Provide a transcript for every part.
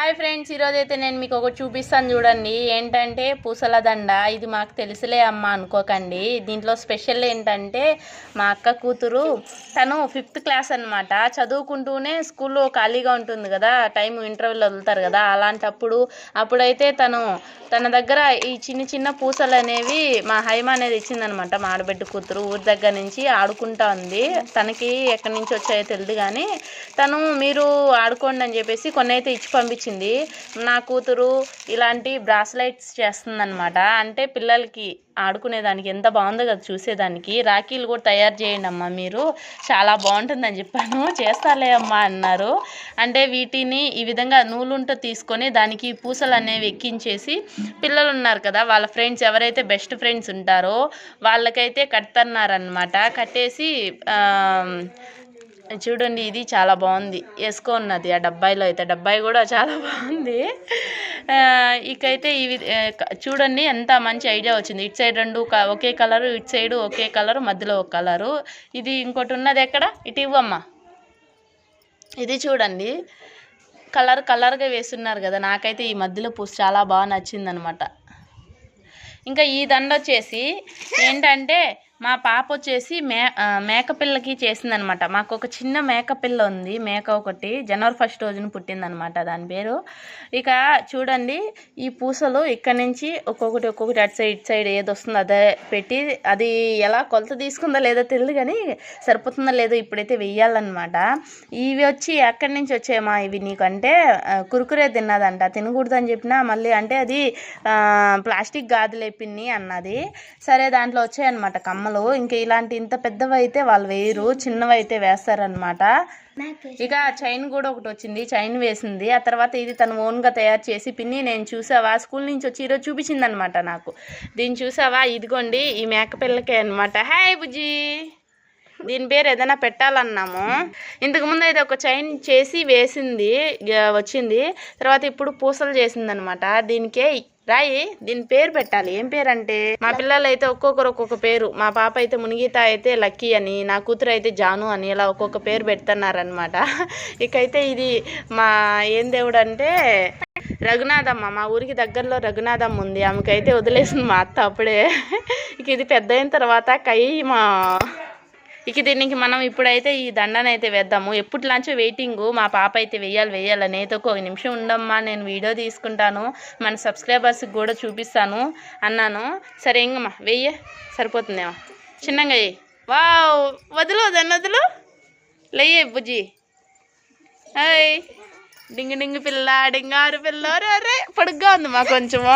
Hi friends ఈరోజు అయితే నేను మీకు ఒకటి చూపిస్తాను చూడండి. ఏంటంటే పూసల దండ ఇది మాకు తెలుసులే అమ్మ అనుకోకండి. దీంట్లో స్పెషల్ ఏంటంటే మా అక్క కూతురు తను ఫిఫ్త్ క్లాస్ అనమాట చదువుకుంటూనే స్కూల్లో ఖాళీగా ఉంటుంది కదా టైం ఇంటర్వ్యూలు వదులుతారు కదా అలాంటప్పుడు అప్పుడైతే తను తన దగ్గర ఈ చిన్న చిన్న పూసలు అనేవి మా హైమ అనేది ఇచ్చిందనమాట మా ఆడబిడ్డ కూతురు ఊరి దగ్గర నుంచి ఆడుకుంటా ఉంది. తనకి ఎక్కడి నుంచి వచ్చాయో తెలియదు కానీ తను మీరు ఆడుకోండి అని చెప్పేసి కొన్ని అయితే ఇచ్చి పంపించింది. నా కూతురు ఇలాంటి బ్రాస్లైట్స్ చేస్తుందన్నమాట. అంటే పిల్లలకి ఆడుకునేదానికి ఎంత బాగుందో కదా చూసేదానికి. రాఖీలు కూడా తయారు చేయండి అమ్మా మీరు. చాలా బాగుంటుందని చెప్పాను. చేస్తాలే అమ్మా అన్నారు. అంటే వీటిని ఈ విధంగా నూలుంట తీసుకొని దానికి పూసలు అనేవి ఎక్కించేసి పిల్లలు ఉన్నారు కదా వాళ్ళ ఫ్రెండ్స్ ఎవరైతే బెస్ట్ ఫ్రెండ్స్ ఉంటారో వాళ్ళకైతే కడతన్నారనమాట కట్టేసి చూడండి ఇది చాలా బాగుంది. వేసుకో ఉన్నది ఆ డబ్బాయిలో అయితే. డబ్బాయి కూడా చాలా బాగుంది. ఇకైతే ఇవి చూడండి ఎంత మంచి ఐడియా వచ్చింది. ఇటు సైడ్ రెండు ఒకే కలరు ఇటు సైడ్ ఒకే కలరు మధ్యలో ఒక కలరు. ఇది ఇంకోటి ఉన్నది ఎక్కడ? ఇటు ఇవ్వమ్మా. ఇది చూడండి. కలర్ కలర్గా వేస్తున్నారు కదా. నాకైతే ఈ మధ్యలో పూస్ చాలా బాగా నచ్చిందనమాట. ఇంకా ఈ దండ వచ్చేసి ఏంటంటే మా పాప వచ్చేసి మే మేకపిల్లకి చేసిందనమాట. మాకు ఒక చిన్న మేకపిల్ల ఉంది మేక ఒకటి. జనవరి ఫస్ట్ రోజున పుట్టిందనమాట దాని పేరు. ఇక చూడండి ఈ పూసలు ఇక్కడ నుంచి ఒక్కొక్కటి ఒక్కొక్కటి అటు సైడ్ ఇటు సైడ్ ఏది వస్తుందో అదే పెట్టి అది ఎలా కొలత తీసుకుందో లేదో తెలియదు కానీ సరిపోతుందో లేదో ఇప్పుడైతే వెయ్యాలన్నమాట. ఇవి వచ్చి ఎక్కడి నుంచి వచ్చాయమ్మా ఇవి నీకంటే? కురుకురే తిన్నదంట. తినకూడదు అని చెప్పినా మళ్ళీ అంటే అది ప్లాస్టిక్ గాజులే పిన్ని అన్నది. సరే దాంట్లో వచ్చాయన్నమాట. కమ్మలు ఇంకా ఇలాంటి ఇంత పెద్దవి అయితే వాళ్ళు వేయరు చిన్నవి అయితే వేస్తారనమాట ఇక చైన్ కూడా ఒకటి వచ్చింది చైన్ వేసింది. ఆ తర్వాత ఇది తను ఓన్గా తయారు చేసి పిన్ని నేను చూసావా? స్కూల్ నుంచి వచ్చి ఈరోజు చూపించింది అనమాట నాకు. దీన్ని చూసావా? ఇదిగోండి ఈ మేకపిల్లకే అనమాట హాయ్ బుజ్జి. దీని పేరు ఏదైనా పెట్టాలన్నాము. ఇంతకు ముందు అయితే ఒక చైన్ చేసి వేసింది వచ్చింది. తర్వాత ఇప్పుడు పూసలు చేసింది అనమాట దీనికే రాయి దీని పేరు పెట్టాలి. ఏం పేరు అంటే మా పిల్లలు అయితే ఒక్కొక్కరు ఒక్కొక్క పేరు. మా పాప అయితే మునిగిత అయితే లక్కీ అని నా కూతురు అయితే జాను అని ఇలా ఒక్కొక్క పేరు పెడుతున్నారనమాట ఇకైతే ఇది మా ఏం దేవుడు అంటే రఘునాథమ్మ. మా ఊరికి దగ్గరలో రఘునాథమ్మ ఉంది. ఆమెకైతే వదిలేసింది మా అత్త అప్పుడే. ఇక ఇది పెద్ద అయిన తర్వాత కై మా ఇక దీనికి మనం ఇప్పుడైతే ఈ దండనైతే వేద్దాము. ఎప్పుడు లాంచో వెయిటింగ్ మా పాప అయితే వేయాలి వేయాలని అయితే ఒక నిమిషం ఉండమ్మా నేను వీడియో తీసుకుంటాను. మన సబ్స్క్రైబర్స్కి కూడా చూపిస్తాను అన్నాను. సరే ఇంకమ్మా వెయ్య సరిపోతుందేమో. చిన్నగా వా వావ్ వదులు దాన్ని వదులు. లేయే బుజ్జి. హాయ్ డింగి డింగి పిల్ల డింగారు పిల్ల అరే పడుగ్గా ఉంది మా కొంచెము.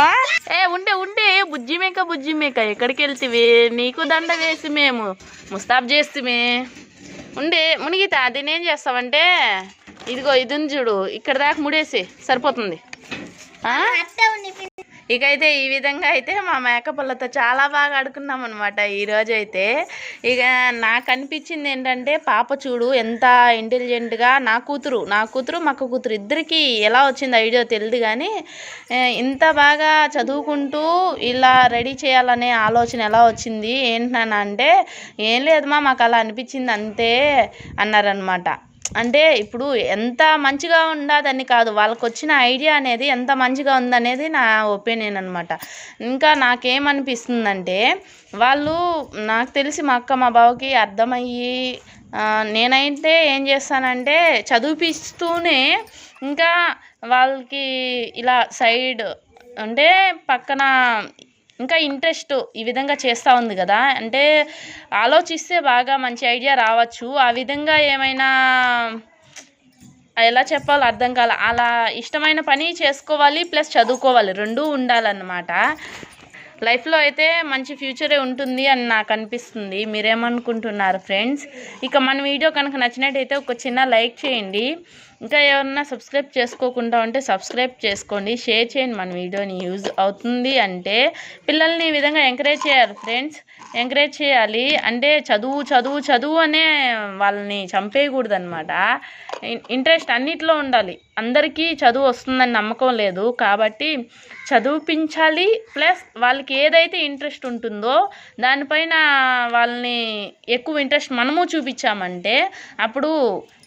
ఏ ఉండే ఉండే బుజ్జి మేక బుజ్జి మేక ఎక్కడికి వెళ్తివి? నీకు దండ వేసి మేము ముస్తాబ్ చేస్తుమే. ఉండే మునిగితే దీన్ని ఏం చేస్తావంటే ఇదిగో ఇది చూడు ఇక్కడ దాకా ముడేసి సరిపోతుంది. ఇక ఇకైతే ఈ విధంగా అయితే మా మేకపిల్లతో చాలా బాగా ఆడుకున్నాం అనమాట ఈరోజు అయితే ఇక నాకు అనిపించింది ఏంటంటే పాప చూడు ఎంత ఇంటెలిజెంట్గా నా కూతురు నా కూతురు మా కూతురు ఇద్దరికి ఎలా వచ్చింది ఐడియా తెలియదు కానీ ఇంత బాగా చదువుకుంటూ ఇలా రెడీ చేయాలనే ఆలోచన ఎలా వచ్చింది? ఏంటన్నా అంటే ఏం లేదమ్మా మాకు అలా అనిపించింది అంతే అన్నారనమాట అంటే ఇప్పుడు ఎంత మంచిగా ఉండదని కాదు వాళ్ళకి వచ్చిన ఐడియా అనేది ఎంత మంచిగా ఉందనేది నా ఒపీనియన్ అనమాట ఇంకా నాకేమనిపిస్తుందంటే వాళ్ళు నాకు తెలిసి మా అక్క మా బావకి అర్థమయ్యి నేనైతే ఏం చేస్తానంటే చదివిపిస్తూనే ఇంకా వాళ్ళకి ఇలా సైడ్ అంటే పక్కన ఇంకా ఇంట్రెస్ట్ ఈ విధంగా చేస్తూ ఉంది కదా. అంటే ఆలోచిస్తే బాగా మంచి ఐడియా రావచ్చు. ఆ విధంగా ఏమైనా ఎలా చెప్పాలో అర్థం కాల అలా ఇష్టమైన పని చేసుకోవాలి ప్లస్ చదువుకోవాలి. రెండూ ఉండాలన్నమాట. లైఫ్లో అయితే మంచి ఫ్యూచరే ఉంటుంది అని నాకు అనిపిస్తుంది. మీరేమనుకుంటున్నారు ఫ్రెండ్స్? ఇక మన వీడియో కనుక నచ్చినట్టయితే ఒక చిన్న లైక్ చేయండి. ఇంకా ఎవరన్నా సబ్స్క్రైబ్ చేసుకోకుండా ఉంటే సబ్స్క్రైబ్ చేసుకోండి. షేర్ చేయండి మన వీడియోని. యూజ్ అవుతుంది అంటే పిల్లల్ని ఈ విధంగా ఎంకరేజ్ చేయాలి ఫ్రెండ్స్. ఎంకరేజ్ చేయాలి అంటే చదువు చదువు చదువు అనే వాళ్ళని చంపేయకూడదు అనమాట ఇంట్రెస్ట్ అన్నిట్లో ఉండాలి. అందరికీ చదువు వస్తుందని నమ్మకం లేదు. కాబట్టి చదువుపించాలి ప్లస్ వాళ్ళకి ఏదైతే ఇంట్రెస్ట్ ఉంటుందో దానిపైన వాళ్ళని ఎక్కువ ఇంట్రెస్ట్ మనము చూపించామంటే అప్పుడు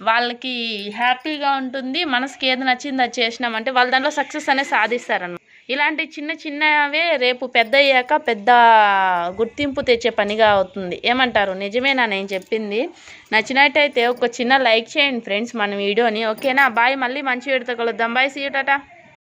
వాళ్ళకి హ్యాపీగా ఉంటుంది మనసుకి ఏది నచ్చింది అది చేసినామంటే వాళ్ళ దాంట్లో సక్సెస్ అనేది సాధిస్తారనమాట ఇలాంటి చిన్న చిన్నవే రేపు పెద్ద అయ్యాక పెద్ద గుర్తింపు తెచ్చే పనిగా అవుతుంది. ఏమంటారు? నిజమేనా నేను చెప్పింది? నచ్చినట్టయితే ఒక చిన్న లైక్ చేయండి ఫ్రెండ్స్ మన వీడియోని. ఓకేనా? బాయ్. మళ్ళీ మంచి వీడితో కలుద్దాం. బాయ్. See tata.